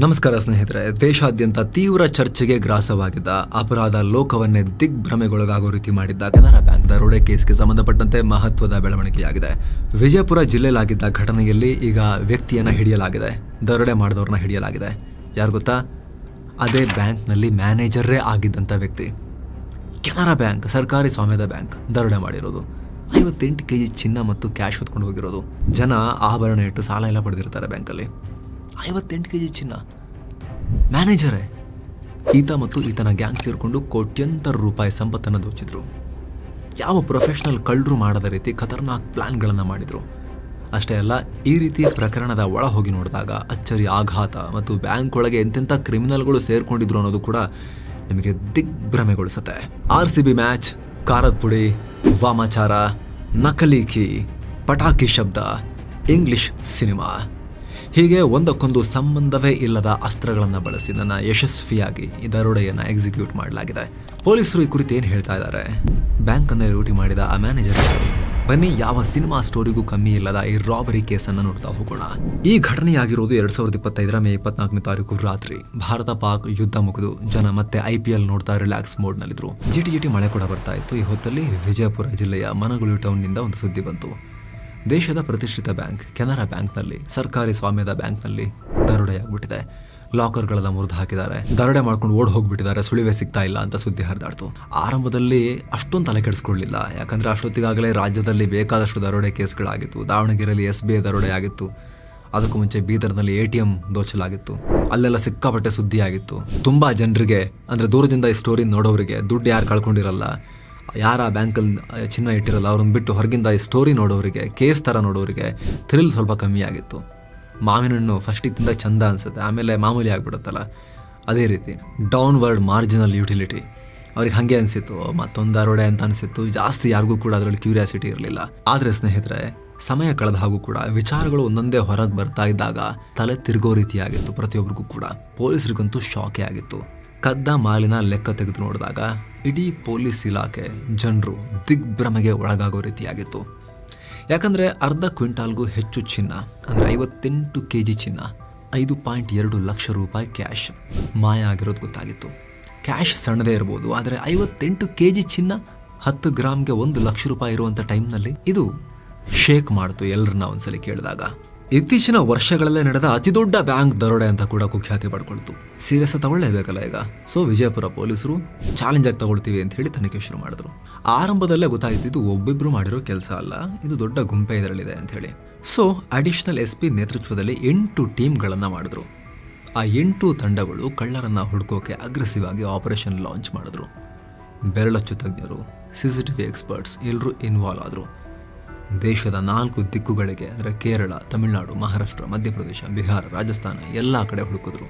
ನಮಸ್ಕಾರ ಸ್ನೇಹಿತರೆ, ದೇಶಾದ್ಯಂತ ತೀವ್ರ ಚರ್ಚೆಗೆ ಗ್ರಾಸವಾಗಿದ್ದ ಅಪರಾಧ ಲೋಕವನ್ನೇ ದಿಗ್ಭ್ರಮೆಗೊಳಗಾಗೋ ರೀತಿ ಮಾಡಿದ್ದ ಕೆನರಾ ಬ್ಯಾಂಕ್ ದರೋಡೆ ಕೇಸ್ಗೆ ಸಂಬಂಧಪಟ್ಟಂತೆ ಮಹತ್ವದ ಬೆಳವಣಿಗೆಯಾಗಿದೆ. ವಿಜಯಪುರ ಜಿಲ್ಲೆಯಲ್ಲಾಗಿದ್ದ ಘಟನೆಯಲ್ಲಿ ಈಗ ವ್ಯಕ್ತಿಯನ್ನ ಹಿಡಿಯಲಾಗಿದೆ. ದರೋಡೆ ಮಾಡಿದವ್ರನ್ನ ಹಿಡಿಯಲಾಗಿದೆ. ಯಾರು ಗೊತ್ತಾ? ಅದೇ ಬ್ಯಾಂಕ್ನಲ್ಲಿ ಮ್ಯಾನೇಜರೇ ಆಗಿದ್ದಂಥ ವ್ಯಕ್ತಿ. ಕೆನರಾ ಬ್ಯಾಂಕ್, ಸರ್ಕಾರಿ ಸ್ವಾಮ್ಯದ ಬ್ಯಾಂಕ್ ದರೋಡೆ ಮಾಡಿರೋದು. ಐವತ್ತೆಂಟು ಕೆ ಜಿ ಚಿನ್ನ ಮತ್ತು ಕ್ಯಾಶ್ ಹೊತ್ಕೊಂಡು ಹೋಗಿರೋದು. ಜನ ಆಭರಣ ಇಟ್ಟು ಸಾಲ ಎಲ್ಲ ಪಡೆದಿರ್ತಾರೆ ಬ್ಯಾಂಕಲ್ಲಿ. ಐವತ್ತೆಂಟು ಕೆ ಜಿ ಚಿನ್ನ. ಮ್ಯಾನೇಜರೇ, ಈತ ಮತ್ತು ಈತನ ಗ್ಯಾಂಗ್ ಸೇರಿಕೊಂಡು ಕೋಟ್ಯಂತರ ರೂಪಾಯಿ ಸಂಪತ್ತನ್ನು ದೋಚಿದ್ರು. ಯಾವ ಪ್ರೊಫೆಷನಲ್ ಕಳ್ಳರು ಮಾಡದ ರೀತಿ ಖತರ್ನಾಕ್ ಪ್ಲಾನ್ಗಳನ್ನು ಮಾಡಿದರು. ಅಷ್ಟೇ ಅಲ್ಲ, ಈ ರೀತಿ ಪ್ರಕರಣದ ಒಳ ಹೋಗಿ ನೋಡಿದಾಗ ಅಚ್ಚರಿ ಆಘಾತ ಮತ್ತು ಬ್ಯಾಂಕ್ ಒಳಗೆ ಎಂತೆಂಥ ಕ್ರಿಮಿನಲ್ಗಳು ಸೇರಿಕೊಂಡಿದ್ರು ಅನ್ನೋದು ಕೂಡ ನಿಮಗೆ ದಿಗ್ಭ್ರಮೆಗೊಳಿಸುತ್ತೆ. ಆರ್ ಸಿ ಬಿ ಮ್ಯಾಚ್ ಕಾರದ ಪುಡಿ, ವಾಮಾಚಾರ ನಕಲಿ ಕೀ ಪಟಾಕಿ ಶಬ್ದ, ಇಂಗ್ಲಿಷ್ ಸಿನಿಮಾ. ಹೀಗೆ ಒಂದಕ್ಕೊಂದು ಸಂಬಂಧವೇ ಇಲ್ಲದ ಅಸ್ತ್ರಗಳನ್ನು ಬಳಸಿ ನನ್ನ ಯಶಸ್ವಿಯಾಗಿ ಈ ದರೋಡೆಯನ್ನು ಎಕ್ಸಿಕ್ಯೂಟ್ ಮಾಡಲಾಗಿದೆ. ಪೊಲೀಸರು ಈ ಕುರಿತು ಏನು ಹೇಳ್ತಾ ಇದ್ದಾರೆ ಬ್ಯಾಂಕನ್ನು ಲೂಟಿ ಮಾಡಿದ ಆ ಮ್ಯಾನೇಜರ್ ಬನ್ನಿ ಯಾವ ಸಿನಿಮಾ ಸ್ಟೋರಿಗೂ ಕಮ್ಮಿ ಇಲ್ಲದ ಈ ರಾಬರಿ ಕೇಸನ್ನು ನೋಡ್ತಾ ಹೋಗೋಣ. ಈ ಘಟನೆಯಾಗಿರೋದು ಎರಡ್ ಸಾವಿರದ ಇಪ್ಪತ್ತೈದರ ಮೇ ಇಪ್ಪತ್ನಾಲ್ಕನೇ ತಾರೀಕು ರಾತ್ರಿ. ಭಾರತ ಪಾಕ್ ಯುದ್ಧ ಮುಗಿದು ಜನ ಮತ್ತೆ ಐ ಪಿ ಎಲ್ ನೋಡ್ತಾ ರಿಲ್ಯಾಕ್ಸ್ ಮೋಡ್ ನಲ್ಲಿದ್ರು. ಜಿಟಿ ಜಿಟಿ ಮಳೆ ಕೂಡ ಬರ್ತಾ ಇತ್ತು. ಈ ಹೊತ್ತಲ್ಲಿ ವಿಜಯಪುರ ಜಿಲ್ಲೆಯ ಮನಗುಳಿ ಟೌನ್ನಿಂದ ಒಂದು ಸುದ್ದಿ ಬಂತು. ದೇಶದ ಪ್ರತಿಷ್ಠಿತ ಬ್ಯಾಂಕ್ ಕೆನರಾ ಬ್ಯಾಂಕ್ನಲ್ಲಿ, ಸರ್ಕಾರಿ ಸ್ವಾಮ್ಯದ ಬ್ಯಾಂಕ್ನಲ್ಲಿ ದರೋಡೆಯಾಗ್ಬಿಟ್ಟಿದೆ. ಲಾಕರ್ಗಳೆಲ್ಲ ಮುರಿದು ಹಾಕಿದ್ದಾರೆ. ದರೋಡೆ ಮಾಡ್ಕೊಂಡು ಓಡ್ ಹೋಗ್ಬಿಟ್ಟಿದ್ದಾರೆ. ಸುಳಿವೆ ಸಿಗ್ತಾ ಇಲ್ಲ ಅಂತ ಸುದ್ದಿ ಹರಿದಾಡ್ತು. ಆರಂಭದಲ್ಲಿ ಅಷ್ಟೊಂದು ತಲೆ ಕೆಡಿಸ್ಕೊಳ್ಳಿಲ್ಲ. ಯಾಕಂದ್ರೆ ಅಷ್ಟೊತ್ತಿಗಾಗಲೇ ರಾಜ್ಯದಲ್ಲಿ ಬೇಕಾದಷ್ಟು ದರೋಡೆ ಕೇಸ್ಗಳಾಗಿತ್ತು. ದಾವಣಗೆರೆಯಲ್ಲಿ ಎಸ್ ಬಿ ಐ ದರೋಡೆ ಆಗಿತ್ತು ಅದಕ್ಕೂ ಮುಂಚೆ ಬೀದರ್ನಲ್ಲಿ ಎ ಟಿ ಎಂ ದೋಚಲಾಗಿತ್ತು. ಅಲ್ಲೆಲ್ಲ ಸಿಕ್ಕಾಪಟ್ಟೆ ಸುದ್ದಿ ಆಗಿತ್ತು ತುಂಬಾ ಜನರಿಗೆ, ಅಂದ್ರೆ ದೂರದಿಂದ ಈ ಸ್ಟೋರಿ ನೋಡೋರಿಗೆ ದುಡ್ಡು ಯಾರು ಕಳ್ಕೊಂಡಿರಲ್ಲ? ಯಾರ ಬ್ಯಾಂಕಲ್ಲಿ ಚಿನ್ನ ಇಟ್ಟಿರಲ್ಲ, ಅವ್ರನ್ನ ಬಿಟ್ಟು ಹೊರಗಿಂದ ಈ ಸ್ಟೋರಿ ನೋಡೋರಿಗೆ ಕೇಸ್ ಥರ ನೋಡೋರಿಗೆ ಥ್ರಿಲ್ ಸ್ವಲ್ಪ ಕಮ್ಮಿ ಆಗಿತ್ತು. ಮಾವಿನ ಹಣ್ಣು ಫಸ್ಟಿಗೆ ತಿಂದ ಚಂದ ಅನ್ಸುತ್ತೆ, ಆಮೇಲೆ ಮಾಮೂಲಿ ಆಗಿಬಿಡುತ್ತಲ್ಲ. ಅದೇ ರೀತಿ ಡೌನ್ವರ್ಡ್ ಮಾರ್ಜಿನಲ್ ಯುಟಿಲಿಟಿ ಅವ್ರಿಗೆ ಹಾಗೆ ಅನಿಸಿತ್ತು ಮತ್ತೊಂದು ಅರೋಡೆ ಅಂತ ಅನಿಸಿತ್ತು. ಜಾಸ್ತಿ ಯಾರಿಗೂ ಕೂಡ ಅದರಲ್ಲಿ ಕ್ಯೂರಿಯಾಸಿಟಿ ಇರಲಿಲ್ಲ. ಆದರೆ ಸ್ನೇಹಿತರೆ, ಸಮಯ ಕಳೆದ ಹಾಗೂ ಕೂಡ ವಿಚಾರಗಳು ಒಂದೊಂದೇ ಹೊರಗೆ ಬರ್ತಾ ಇದ್ದಾಗ ತಲೆ ತಿರುಗೋ ರೀತಿಯಾಗಿತ್ತು ಪ್ರತಿಯೊಬ್ಬರಿಗೂ ಕೂಡ. ಪೊಲೀಸರಿಗಂತೂ ಶಾಕೇ ಆಗಿತ್ತು. ಕದ್ದ ಮಾಲಿನ ಲೆಕ್ಕ ತೆಗೆದು ನೋಡಿದಾಗ ಇಡೀ ಪೊಲೀಸ್ ಇಲಾಖೆ ಜನರು ದಿಗ್ಭ್ರಮೆಗೆ ಒಳಗಾಗೋ ರೀತಿಯಾಗಿತ್ತು. ಯಾಕಂದರೆ ಅರ್ಧ ಕ್ವಿಂಟಾಲ್ಗೂ ಹೆಚ್ಚು ಚಿನ್ನ, ಅಂದರೆ ಐವತ್ತೆಂಟು ಕೆ ಜಿ ಚಿನ್ನ, ಐದು ಪಾಯಿಂಟ್ ಎರಡು ಲಕ್ಷ ರೂಪಾಯಿ ಕ್ಯಾಶ್. ಮಾಯ ಆಗಿರೋದು ಗೊತ್ತಾಗಿತ್ತು. ಕ್ಯಾಶ್ ಸಣ್ಣದೇ ಇರ್ಬೋದು, ಆದರೆ ಐವತ್ತೆಂಟು ಕೆ ಜಿ ಚಿನ್ನ ಹತ್ತು ಗ್ರಾಮ್ಗೆ ಒಂದು ಲಕ್ಷ ರೂಪಾಯಿ ಇರುವಂಥ ಟೈಮ್ನಲ್ಲಿ ಇದು ಶೇಕ್ ಮಾಡ್ತು ಎಲ್ಲರನ್ನ ಒಂದ್ಸಲಿ ಕೇಳಿದಾಗ. ಇತ್ತೀಚಿನ ವರ್ಷಗಳಲ್ಲೇ ನಡೆದ ಅತಿದೊಡ್ಡ ಬ್ಯಾಂಕ್ ದರೋಡೆ ಅಂತ ಕೂಡ ಕುಖ್ಯಾತಿ ಪಡ್ಕೊಳ್ತು. ಸೀರಿಯಸ್ ತಗೊಳ್ಳೇಬೇಕಲ್ಲ ಈಗ. ಸೊ ವಿಜಯಪುರ ಪೊಲೀಸರು ಚಾಲೆಂಜ್ ಆಗಿ ತಗೊಳ್ತೀವಿ ಅಂತ ಹೇಳಿ ತನಿಖೆ ಶುರು ಮಾಡಿದ್ರು. ಆರಂಭದಲ್ಲೇ ಗೊತ್ತಾಯ್ತಿದ್ದು ಒಬ್ಬಿಬ್ರು ಮಾಡಿರೋ ಕೆಲಸ ಅಲ್ಲ, ಇದು ದೊಡ್ಡ ಗುಂಪೆ ಇದರಲ್ಲಿದೆ ಅಂತ ಹೇಳಿ. ಸೊ ಅಡಿಷನಲ್ ಎಸ್ ಪಿ ನೇತೃತ್ವದಲ್ಲಿ ಎಂಟು ಟೀಮ್ಗಳನ್ನು ಮಾಡಿದ್ರು. ಆ ಎಂಟು ತಂಡಗಳು ಕಳ್ಳರನ್ನ ಹುಡುಕೋಕೆ ಅಗ್ರೆಸಿವ್ ಆಗಿ ಆಪರೇಷನ್ ಲಾಂಚ್ ಮಾಡಿದ್ರು. ಬೆರಳಚ್ಚು ತಜ್ಞರು ಸಿಸಿಟಿವಿ ಎಕ್ಸ್ಪರ್ಟ್ಸ್ ಎಲ್ಲರೂ ಇನ್ವಾಲ್ವ್ ಆದರು. ದೇಶದ ನಾಲ್ಕು ದಿಕ್ಕುಗಳಿಗೆ, ಅಂದರೆ ಕೇರಳ, ತಮಿಳುನಾಡು, ಮಹಾರಾಷ್ಟ್ರ, ಮಧ್ಯಪ್ರದೇಶ, ಬಿಹಾರ, ರಾಜಸ್ಥಾನ, ಎಲ್ಲ ಕಡೆ ಹುಡುಕಿದ್ರು.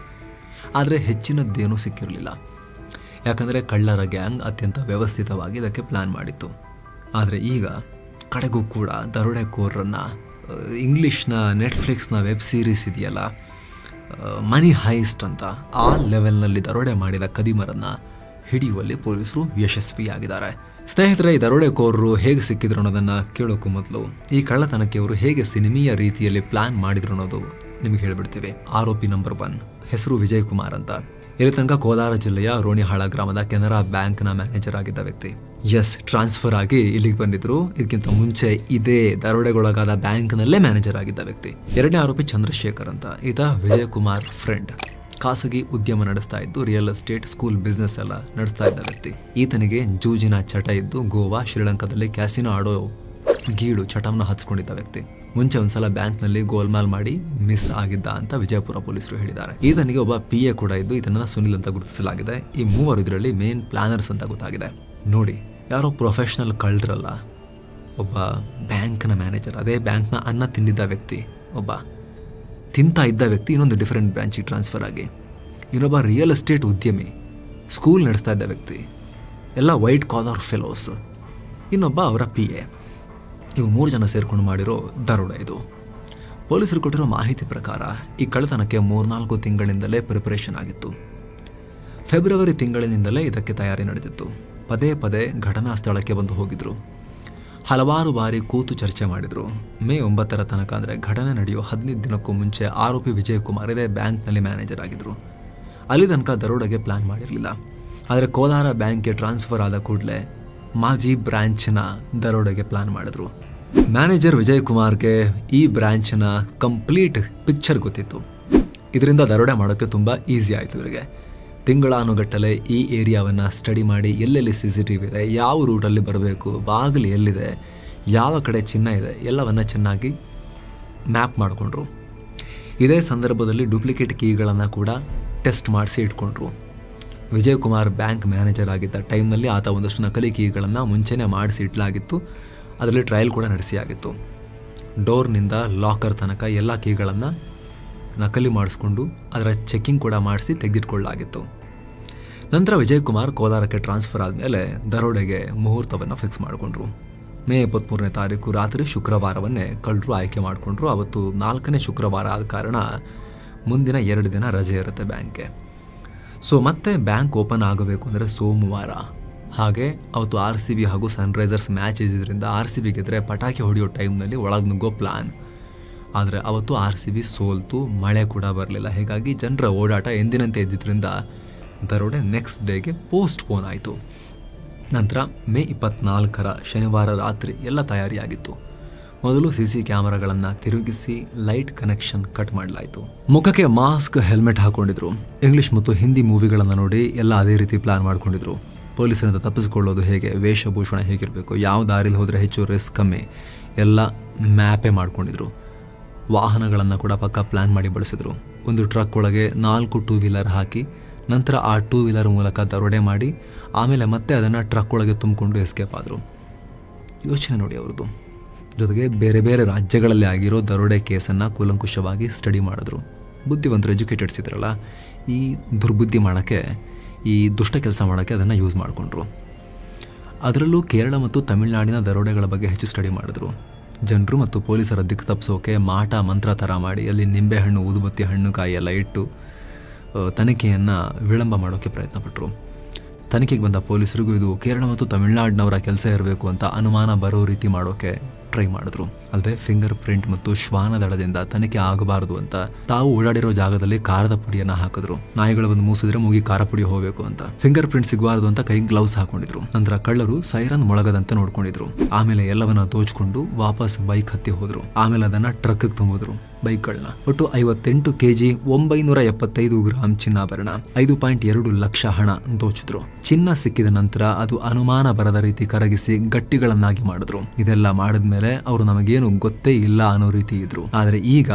ಆದರೆ ಹೆಚ್ಚಿನದ್ದೇನೂ ಸಿಕ್ಕಿರಲಿಲ್ಲ. ಯಾಕಂದರೆ ಕಳ್ಳರ ಗ್ಯಾಂಗ್ ಅತ್ಯಂತ ವ್ಯವಸ್ಥಿತವಾಗಿ ಇದಕ್ಕೆ ಪ್ಲ್ಯಾನ್ ಮಾಡಿತ್ತು. ಆದರೆ ಈಗ ಕಡೆಗೂ ಕೂಡ ದರೋಡೆಕೋರರನ್ನು ಇಂಗ್ಲೀಷ್ನ ನೆಟ್ಫ್ಲಿಕ್ಸ್ನ ವೆಬ್ ಸೀರೀಸ್ ಇದೆಯಲ್ಲ ಮನಿ ಹೈಸ್ಟ್ ಅಂತ ಆ ಲೆವೆಲ್ನಲ್ಲಿ ದರೋಡೆ ಮಾಡಿದ ಕದಿಮರನ್ನು ಹಿಡಿಯುವಲ್ಲಿ ಪೊಲೀಸರು ಯಶಸ್ವಿಯಾಗಿದ್ದಾರೆ. ಸ್ನೇಹಿತರೆ, ಈ ದರೋಡೆಕೋರರು ಹೇಗೆ ಸಿಕ್ಕಿದ್ರು ಅನ್ನೋದನ್ನ ಕೇಳೋಕ್ಕೂ ಮೊದಲು. ಈ ಕಳ್ಳತನಕ್ಕೆ ಅವರು ಹೇಗೆ ಸಿನಿಮೀಯ ರೀತಿಯಲ್ಲಿ ಪ್ಲಾನ್ ಮಾಡಿದ್ರು ಅನ್ನೋದು ನಿಮಗೆ ಹೇಳ್ಬಿಡ್ತೀವಿ. ಆರೋಪಿ ನಂಬರ್ ಒನ್ ಹೆಸರು ವಿಜಯ್ ಕುಮಾರ್ ಅಂತ. ಇಲ್ಲಿ ತನಕ ಕೋಲಾರ ಜಿಲ್ಲೆಯ ರೋಣಿಹಾಳ ಗ್ರಾಮದ ಕೆನರಾ ಬ್ಯಾಂಕ್ನ ಮ್ಯಾನೇಜರ್ ಆಗಿದ್ದ ವ್ಯಕ್ತಿ. ಎಸ್ ಟ್ರಾನ್ಸ್ಫರ್ ಆಗಿ ಇಲ್ಲಿಗೆ ಬಂದಿದ್ರು. ಇದಕ್ಕಿಂತ ಮುಂಚೆ ಇದೇ ದರೋಡೆಗೊಳಗಾದ ಬ್ಯಾಂಕ್ನಲ್ಲೇ ಮ್ಯಾನೇಜರ್ ಆಗಿದ್ದ ವ್ಯಕ್ತಿ. ಎರಡನೇ ಆರೋಪಿ ಚಂದ್ರಶೇಖರ್ ಅಂತ. ಈತ ವಿಜಯ್ ಕುಮಾರ್ ಫ್ರೆಂಡ್ ಖಾಸಗಿ ಉದ್ಯಮ ನಡೆಸ್ತಾ ಇದ್ದು ರಿಯಲ್ ಎಸ್ಟೇಟ್ ಸ್ಕೂಲ್ ಬಿಸ್ನೆಸ್ ಎಲ್ಲ ನಡೆಸ್ತಾ ಇದ್ದ ವ್ಯಕ್ತಿ. ಈತನಿಗೆ ಜೂಜಿನ ಚಟ ಇದ್ದು, ಗೋವಾ, ಶ್ರೀಲಂಕಾದಲ್ಲಿ ಕ್ಯಾಸಿನೋ ಆಡೋ ಗೀಳು ಚಟವನ್ನು ಹಚ್ಕೊಂಡಿದ್ದ ವ್ಯಕ್ತಿ. ಮುಂಚೆ ಒಂದ್ಸಲ ಬ್ಯಾಂಕ್ನಲ್ಲಿ ಗೋಲ್ಮಾಲ್ ಮಾಡಿ ಮಿಸ್ ಆಗಿದ್ದ ಅಂತ ವಿಜಯಪುರ ಪೊಲೀಸರು ಹೇಳಿದ್ದಾರೆ. ಈತನಿಗೆ ಒಬ್ಬ ಪಿ ಎ ಕೂಡ ಇದ್ದು ಇದನ್ನ ಸುನಿಲ್ ಅಂತ ಗುರುತಿಸಲಾಗಿದೆ. ಈ ಮೂವರು ಇದರಲ್ಲಿ ಮೇನ್ ಪ್ಲಾನರ್ಸ್ ಅಂತ ಗೊತ್ತಾಗಿದೆ. ನೋಡಿ, ಯಾರೋ ಪ್ರೊಫೆಷನಲ್ ಕಳ್ಳರಲ್ಲ. ಒಬ್ಬ ಬ್ಯಾಂಕ್ನ ಮ್ಯಾನೇಜರ್ ಅದೇ ಬ್ಯಾಂಕ್ನ ಅನ್ನ ತಿಂದಿದ್ದ ವ್ಯಕ್ತಿ, ಒಬ್ಬ ತಿಂತಾ ಇದ್ದ ವ್ಯಕ್ತಿ ಇನ್ನೊಂದು ಡಿಫರೆಂಟ್ ಬ್ರ್ಯಾಂಚಿಗೆ ಟ್ರಾನ್ಸ್ಫರ್ ಆಗಿ. ಇನ್ನೊಬ್ಬ ರಿಯಲ್ ಎಸ್ಟೇಟ್ ಉದ್ಯಮಿ ಸ್ಕೂಲ್ ನಡೆಸ್ತಾ ಇದ್ದ ವ್ಯಕ್ತಿ, ಎಲ್ಲ ವೈಟ್ ಕಾಲರ್ ಫೆಲೋಸ್ ಇನ್ನೊಬ್ಬ ಅವರ ಪಿ ಎ ಇವು ಮೂರು ಜನ ಸೇರಿಕೊಂಡು ಮಾಡಿರೋ ದರೋಡ ಇದು. ಪೊಲೀಸರು ಕೊಟ್ಟಿರೋ ಮಾಹಿತಿ ಪ್ರಕಾರ ಈ ಕಳ್ಳತನಕ್ಕೆ ಮೂರ್ನಾಲ್ಕು ತಿಂಗಳಿಂದಲೇ ಪ್ರಿಪರೇಷನ್ ಆಗಿತ್ತು. ಫೆಬ್ರವರಿ ತಿಂಗಳಿನಿಂದಲೇ ಇದಕ್ಕೆ ತಯಾರಿ ನಡೆದಿತ್ತು. ಪದೇ ಪದೇ ಘಟನಾ ಸ್ಥಳಕ್ಕೆ ಬಂದು ಹೋಗಿದ್ರು. ಹಲವಾರು ಬಾರಿ ಕೂತು ಚರ್ಚೆ ಮಾಡಿದರು. ಮೇ ಒಂಬತ್ತರ ತನಕ ಅಂದರೆ ಘಟನೆ ನಡೆಯೋ ಹದಿನೈದು ದಿನಕ್ಕೂ ಮುಂಚೆ ಆರೋಪಿ ವಿಜಯ್ ಕುಮಾರ್ ಇದೇ ಬ್ಯಾಂಕ್ನಲ್ಲಿ ಮ್ಯಾನೇಜರ್ ಆಗಿದ್ರು. ಅಲ್ಲಿ ತನಕ ದರೋಡೆಗೆ ಪ್ಲ್ಯಾನ್ ಮಾಡಿರಲಿಲ್ಲ. ಆದರೆ ಕೋಲಾರ ಬ್ಯಾಂಕ್ಗೆ ಟ್ರಾನ್ಸ್ಫರ್ ಆದ ಕೂಡಲೇ ಮಾಜಿ ಬ್ರಾಂಚ್ನ ದರೋಡೆಗೆ ಪ್ಲ್ಯಾನ್ ಮಾಡಿದ್ರು. ಮ್ಯಾನೇಜರ್ ವಿಜಯ್ ಕುಮಾರ್ಗೆ ಈ ಬ್ರಾಂಚ್ನ ಕಂಪ್ಲೀಟ್ ಪಿಕ್ಚರ್ ಗೊತ್ತಿತ್ತು. ಇದರಿಂದ ದರೋಡೆ ಮಾಡೋಕ್ಕೆ ತುಂಬ ಈಸಿ ಆಯಿತು ಇವರಿಗೆ. ತಿಂಗಳಾನುಗಟ್ಟಲೆ ಈ ಏರಿಯಾವನ್ನು ಸ್ಟಡಿ ಮಾಡಿ ಎಲ್ಲೆಲ್ಲಿ ಸಿ ಸಿ ಟಿ ವಿ ಇದೆ, ಯಾವ ರೂಟಲ್ಲಿ ಬರಬೇಕು, ಬಾಗಿಲು ಎಲ್ಲಿದೆ, ಯಾವ ಕಡೆ ಚಿನ್ನ ಇದೆ, ಎಲ್ಲವನ್ನು ಚೆನ್ನಾಗಿ ಮ್ಯಾಪ್ ಮಾಡಿಕೊಂಡ್ರು. ಇದೇ ಸಂದರ್ಭದಲ್ಲಿ ಡೂಪ್ಲಿಕೇಟ್ ಕೀಗಳನ್ನು ಕೂಡ ಟೆಸ್ಟ್ ಮಾಡಿಸಿ ಇಟ್ಕೊಂಡ್ರು. ವಿಜಯ್ ಕುಮಾರ್ ಬ್ಯಾಂಕ್ ಮ್ಯಾನೇಜರ್ ಆಗಿದ್ದ ಟೈಮ್ನಲ್ಲಿ ಆತ ಒಂದಷ್ಟು ನಕಲಿ ಕೀಗಳನ್ನು ಮುಂಚೆನೇ ಮಾಡಿಸಿ ಇಡಲಾಗಿತ್ತು ಅದರಲ್ಲಿ ಟ್ರಯಲ್ ಕೂಡ ನಡೆಸಿ ಆಗಿತ್ತು ಡೋರ್ನಿಂದ ಲಾಕರ್ ತನಕ ಎಲ್ಲ ಕೀಗಳನ್ನು ನಕಲಿ ಮಾಡಿಸ್ಕೊಂಡು ಅದರ ಚೆಕ್ಕಿಂಗ್ ಕೂಡ ಮಾಡಿಸಿ ತೆಗೆದಿಟ್ಕೊಳ್ಳಲಾಗಿತ್ತು. ನಂತರ ವಿಜಯ್ ಕುಮಾರ್ ಕೋಲಾರಕ್ಕೆ ಟ್ರಾನ್ಸ್ಫರ್ ಆದಮೇಲೆ ದರೋಡೆಗೆ ಮುಹೂರ್ತವನ್ನು ಫಿಕ್ಸ್ ಮಾಡಿಕೊಂಡ್ರು. ಮೇ ಇಪ್ಪತ್ತ್ಮೂರನೇ ತಾರೀಕು ರಾತ್ರಿ ಶುಕ್ರವಾರವನ್ನೇ ಕಳ್ಳರು ಆಯ್ಕೆ ಮಾಡಿಕೊಂಡ್ರು. ಅವತ್ತು ನಾಲ್ಕನೇ ಶುಕ್ರವಾರ ಆದ ಕಾರಣ ಮುಂದಿನ ಎರಡು ದಿನ ರಜೆ ಇರುತ್ತೆ ಬ್ಯಾಂಕ್ಗೆ ಸೊ ಮತ್ತೆ ಬ್ಯಾಂಕ್ ಓಪನ್ ಆಗಬೇಕು ಅಂದರೆ ಸೋಮವಾರ. ಹಾಗೆ ಅವತ್ತು ಆರ್ ಸಿ ಬಿ ಹಾಗೂ ಸನ್ರೈಸರ್ಸ್ ಮ್ಯಾಚ್ ಇದ್ದಿದ್ದರಿಂದ ಆರ್ ಸಿ ಬಿ ಗೆದ್ದರೆ ಪಟಾಕಿ ಹೊಡೆಯೋ ಟೈಮ್ನಲ್ಲಿ ಒಳಗೆ ನುಗ್ಗೋ ಪ್ಲಾನ್ ಆದರೆ ಅವತ್ತು ಆರ್ ಸಿ ಬಿ ಸೋಲ್ತು, ಮಳೆ ಕೂಡ ಬರಲಿಲ್ಲ. ಹೀಗಾಗಿ ಜನರ ಓಡಾಟ ಎಂದಿನಂತೆ ಇದ್ದಿದ್ದರಿಂದ ದರೋಡೆ ನೆಕ್ಸ್ಟ್ ಡೇಗೆ ಪೋಸ್ಟ್ ಪೋನ್ ಆಯಿತು. ನಂತರ ಮೇ ಇಪ್ಪತ್ನಾಲ್ಕರ ಶನಿವಾರ ರಾತ್ರಿ ಎಲ್ಲ ತಯಾರಿಯಾಗಿತ್ತು. ಮೊದಲು ಸಿ ಸಿ ಕ್ಯಾಮರಾಗಳನ್ನು ತಿರುಗಿಸಿ ಲೈಟ್ ಕನೆಕ್ಷನ್ ಕಟ್ ಮಾಡಲಾಯಿತು. ಮುಖಕ್ಕೆ ಮಾಸ್ಕ್ ಹೆಲ್ಮೆಟ್ ಹಾಕ್ಕೊಂಡಿದ್ರು ಇಂಗ್ಲಿಷ್ ಮತ್ತು ಹಿಂದಿ ಮೂವಿಗಳನ್ನು ನೋಡಿ ಎಲ್ಲ ಅದೇ ರೀತಿ ಪ್ಲಾನ್ ಮಾಡಿಕೊಂಡಿದ್ರು. ಪೊಲೀಸರಿಂದ ತಪ್ಪಿಸಿಕೊಳ್ಳೋದು ಹೇಗೆ, ವೇಷಭೂಷಣ ಹೇಗಿರಬೇಕು, ಯಾವ ದಾರಿಲಿ ಹೋದರೆ ಹೆಚ್ಚು ರಿಸ್ಕ್ ಕಮ್ಮಿ, ಎಲ್ಲ ಮ್ಯಾಪೇ ಮಾಡ್ಕೊಂಡಿದ್ರು. ವಾಹನಗಳನ್ನು ಕೂಡ ಪಕ್ಕ ಪ್ಲ್ಯಾನ್ ಮಾಡಿ ಬಳಸಿದ್ರು. ಒಂದು ಟ್ರಕ್ ಒಳಗೆ ನಾಲ್ಕು ಟೂ ವೀಲರ್ ಹಾಕಿ, ನಂತರ ಆ ಟೂ ವೀಲರ್ ಮೂಲಕ ದರೋಡೆ ಮಾಡಿ, ಆಮೇಲೆ ಮತ್ತೆ ಅದನ್ನು ಟ್ರಕ್ ಒಳಗೆ ತುಂಬಿಕೊಂಡು ಎಸ್ಕೇಪ್ ಆದರು. ಯೋಚನೆ ನೋಡಿ ಅವ್ರದ್ದು ಜೊತೆಗೆ ಬೇರೆ ಬೇರೆ ರಾಜ್ಯಗಳಲ್ಲಿ ಆಗಿರೋ ದರೋಡೆ ಕೇಸನ್ನು ಕೂಲಂಕುಷವಾಗಿ ಸ್ಟಡಿ ಮಾಡಿದ್ರು. ಬುದ್ಧಿವಂತರು ಎಜುಕೇಟೆಡ್ಸ್ ಇದ್ರಲ್ಲ ಈ ದುರ್ಬುದ್ಧಿ ಮಾಡೋಕ್ಕೆ, ಈ ದುಷ್ಟ ಕೆಲಸ ಮಾಡೋಕ್ಕೆ ಅದನ್ನು ಯೂಸ್ ಮಾಡಿಕೊಂಡ್ರು. ಅದರಲ್ಲೂ ಕೇರಳ ಮತ್ತು ತಮಿಳುನಾಡಿನ ದರೋಡೆಗಳ ಬಗ್ಗೆ ಹೆಚ್ಚು ಸ್ಟಡಿ ಮಾಡಿದ್ರು. ಜನರು ಮತ್ತು ಪೊಲೀಸರ ದಿಕ್ಕು ತಪ್ಪಿಸೋಕೆ ಮಾಟ ಮಂತ್ರ ಥರ ಮಾಡಿ ಅಲ್ಲಿ ನಿಂಬೆಹಣ್ಣು ಊದುಬತ್ತಿ ಹಣ್ಣು ಕಾಯಿ ಎಲ್ಲ ಇಟ್ಟು ತನಿಖೆಯನ್ನು ವಿಳಂಬ ಮಾಡೋಕ್ಕೆ ಪ್ರಯತ್ನಪಟ್ಟರು ತನಿಖೆಗೆ ಬಂದ ಪೊಲೀಸರಿಗೂ ಇದು ಕೇರಳ ಮತ್ತು ತಮಿಳುನಾಡಿನವರ ಕೆಲಸ ಇರಬೇಕು ಅಂತ ಅನುಮಾನ ಬರೋ ರೀತಿ ಮಾಡೋಕೆ ಟ್ರೈ ಮಾಡಿದ್ರು. ಅಲ್ಲದೆ ಫಿಂಗರ್ ಪ್ರಿಂಟ್ ಮತ್ತು ಶ್ವಾನ ದಳದಿಂದ ತನಿಖೆ ಆಗಬಾರದು ಅಂತ ತಾವು ಓಡಾಡಿರೋ ಜಾಗದಲ್ಲಿ ಖಾರದ ಪುಡಿಯನ್ನ ಹಾಕಿದ್ರು. ನಾಯಿಗಳು ಬಂದು ಮೂಸಿದ್ರೆ ಮುಗಿ ಖಾರ ಪುಡಿ ಹೋಗಬೇಕು ಅಂತ. ಫಿಂಗರ್ ಪ್ರಿಂಟ್ ಸಿಗಬಾರದು ಅಂತ ಕೈ ಗ್ಲೌಸ್ ಹಾಕೊಂಡಿದ್ರು. ನಂತರ ಕಳ್ಳರು ಸೈರನ್ ಮೊಳಗದಂತೆ ನೋಡ್ಕೊಂಡಿದ್ರು. ಆಮೇಲೆ ಎಲ್ಲವನ್ನ ದೋಚ್ಕೊಂಡು ವಾಪಸ್ ಬೈಕ್ ಹತ್ತಿ ಹೋದ್ರು. ಆಮೇಲೆ ಅದನ್ನ ಟ್ರಕ್ ತುಂಬಿದ್ರು. ಬೈಕ್ಗಳನ್ನ ಒಟ್ಟು ಐವತ್ತೆಂಟು ಕೆಜಿ ಒಂಬೈನೂರ ಎಪ್ಪತ್ತೈದು ಗ್ರಾಂ ಚಿನ್ನಾಭರಣ, ಐದು ಪಾಯಿಂಟ್ ಎರಡು ಲಕ್ಷ ಹಣ ದೋಚಿದ್ರು. ಚಿನ್ನ ಸಿಕ್ಕಿದ ನಂತರ ಅದು ಅನುಮಾನ ಬರದ ರೀತಿ ಕರಗಿಸಿ ಗಟ್ಟಿಗಳನ್ನಾಗಿ ಮಾಡಿದ್ರು. ಇದೆಲ್ಲ ಮಾಡಿದ್ಮೇಲೆ ಅವರು ನಮಗೇನು ಗೊತ್ತೇ ಇಲ್ಲ ಅನ್ನೋ ರೀತಿ ಇದ್ರು. ಆದ್ರೆ ಈಗ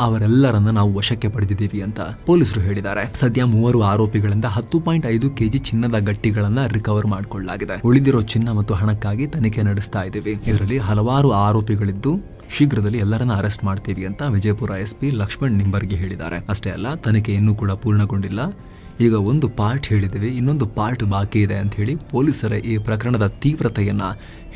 ಅವರೆಲ್ಲರನ್ನ ನಾವು ವಶಕ್ಕೆ ಪಡೆದಿದ್ದೀವಿ ಅಂತ ಪೊಲೀಸರು ಹೇಳಿದ್ದಾರೆ. ಸದ್ಯ ಮೂವರು ಆರೋಪಿಗಳಿಂದ ಹತ್ತು ಪಾಯಿಂಟ್ ಐದು ಕೆಜಿ ಚಿನ್ನದ ಗಟ್ಟಿಗಳನ್ನ ರಿಕವರ್ ಮಾಡಿಕೊಳ್ಳಲಾಗಿದೆ. ಉಳಿದಿರೋ ಚಿನ್ನ ಮತ್ತು ಹಣಕ್ಕಾಗಿ ತನಿಖೆ ನಡೆಸ್ತಾ ಇದ್ದೀವಿ. ಇದರಲ್ಲಿ ಹಲವಾರು ಆರೋಪಿಗಳಿದ್ದು ಶೀಘ್ರದಲ್ಲಿ ಎಲ್ಲರನ್ನ ಅರೆಸ್ಟ್ ಮಾಡ್ತೀವಿ ಅಂತ ವಿಜಯಪುರ ಎಸ್ ಪಿ ಲಕ್ಷ್ಮಣ್ ನಿಂಬರ್ಗಿ ಹೇಳಿದ್ದಾರೆ. ಅಷ್ಟೇ ಅಲ್ಲ, ತನಿಖೆ ಇನ್ನೂ ಕೂಡ ಪೂರ್ಣಗೊಂಡಿಲ್ಲ. ಈಗ ಒಂದು ಪಾರ್ಟ್ ಹೇಳಿದ್ದೀವಿ, ಇನ್ನೊಂದು ಪಾರ್ಟ್ ಬಾಕಿ ಇದೆ ಅಂತ ಹೇಳಿ ಪೊಲೀಸರ ಈ ಪ್ರಕರಣದ ತೀವ್ರತೆಯನ್ನ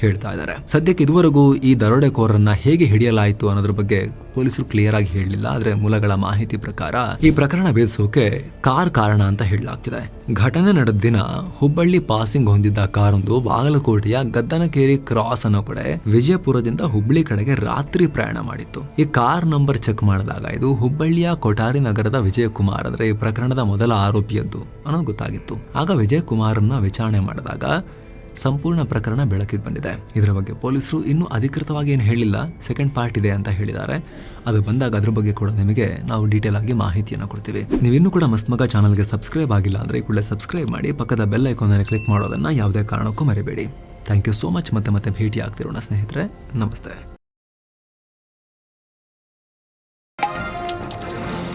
ಹೇಳ್ತಾ ಇದ್ದಾರೆ. ಸದ್ಯಕ್ಕೆ ಇದುವರೆಗೂ ಈ ದರೋಡೆಕೋರನ್ನ ಹೇಗೆ ಹಿಡಿಯಲಾಯಿತು ಅನ್ನೋದ್ರ ಬಗ್ಗೆ ಪೊಲೀಸರು ಕ್ಲಿಯರ್ ಆಗಿ ಹೇಳಲಿಲ್ಲ. ಆದ್ರೆ ಮೂಲಗಳ ಮಾಹಿತಿ ಪ್ರಕಾರ ಈ ಪ್ರಕರಣ ಬೇಸೋಕೆ ಕಾರ್ ಕಾರಣ ಅಂತ ಹೇಳಲಾಗ್ತಿದೆ. ಘಟನೆ ನಡೆದ ದಿನ ಹುಬ್ಬಳ್ಳಿ ಪಾಸಿಂಗ್ ಹೊಂದಿದ್ದ ಕಾರೊಂದು ಬಾಗಲಕೋಟೆಯ ಗದ್ದನಕೇರಿ ಕ್ರಾಸ್ ಅನ್ನೋ ಕಡೆ ವಿಜಯಪುರದಿಂದ ಹುಬ್ಬಳ್ಳಿ ಕಡೆಗೆ ರಾತ್ರಿ ಪ್ರಯಾಣ ಮಾಡಿತ್ತು. ಈ ಕಾರ್ ನಂಬರ್ ಚೆಕ್ ಮಾಡಿದಾಗ ಇದು ಹುಬ್ಬಳ್ಳಿಯ ಕೊಠಾರಿ ನಗರದ ವಿಜಯಕುಮಾರ್ ಅಂದ್ರೆ ಈ ಪ್ರಕರಣದ ಮೊದಲ ಆರೋಪಿಯದ್ದು ಅನ್ನೋದು ಗೊತ್ತಾಗಿತ್ತು. ಆಗ ವಿಜಯಕುಮಾರನ್ನ ವಿಚಾರಣೆ ಮಾಡಿದಾಗ ಸಂಪೂರ್ಣ ಪ್ರಕರಣ ಬೆಳಕಿಗೆ ಬಂದಿದೆ. ಇದರ ಬಗ್ಗೆ ಪೊಲೀಸರು ಇನ್ನೂ ಅಧಿಕೃತವಾಗಿ ಏನು ಹೇಳಿಲ್ಲ. ಸೆಕೆಂಡ್ ಪಾರ್ಟ್ ಇದೆ ಅಂತ ಹೇಳಿದ್ದಾರೆ. ಅದು ಬಂದಾಗ ಅದ್ರ ಬಗ್ಗೆ ಕೂಡ ನಿಮಗೆ ನಾವು ಡೀಟೇಲ್ ಆಗಿ ಮಾಹಿತಿಯನ್ನು ಕೊಡ್ತೀವಿ. ನೀವಿನ್ನೂ ಕೂಡ ಮಸ್ತ್ ಚಾನಲ್ಗೆ ಸಬ್ಸ್ಕ್ರೈಬ್ ಆಗಿಲ್ಲ ಅಂದರೆ ಈ ಕೂಡಲೇ ಸಬ್ಸ್ಕ್ರೈಬ್ ಮಾಡಿ, ಪಕ್ಕದ ಬೆಲ್ ಐಕಾನಲ್ಲಿ ಕ್ಲಿಕ್ ಮಾಡೋದನ್ನು ಯಾವುದೇ ಕಾರಣಕ್ಕೂ ಮರಿಬೇಡಿ. ಥ್ಯಾಂಕ್ ಯು ಸೋ ಮಚ್ ಮತ್ತೆ ಮತ್ತೆ ಭೇಟಿ ಆಗ್ತಿರೋಣ ಸ್ನೇಹಿತರೆ. ನಮಸ್ತೆ.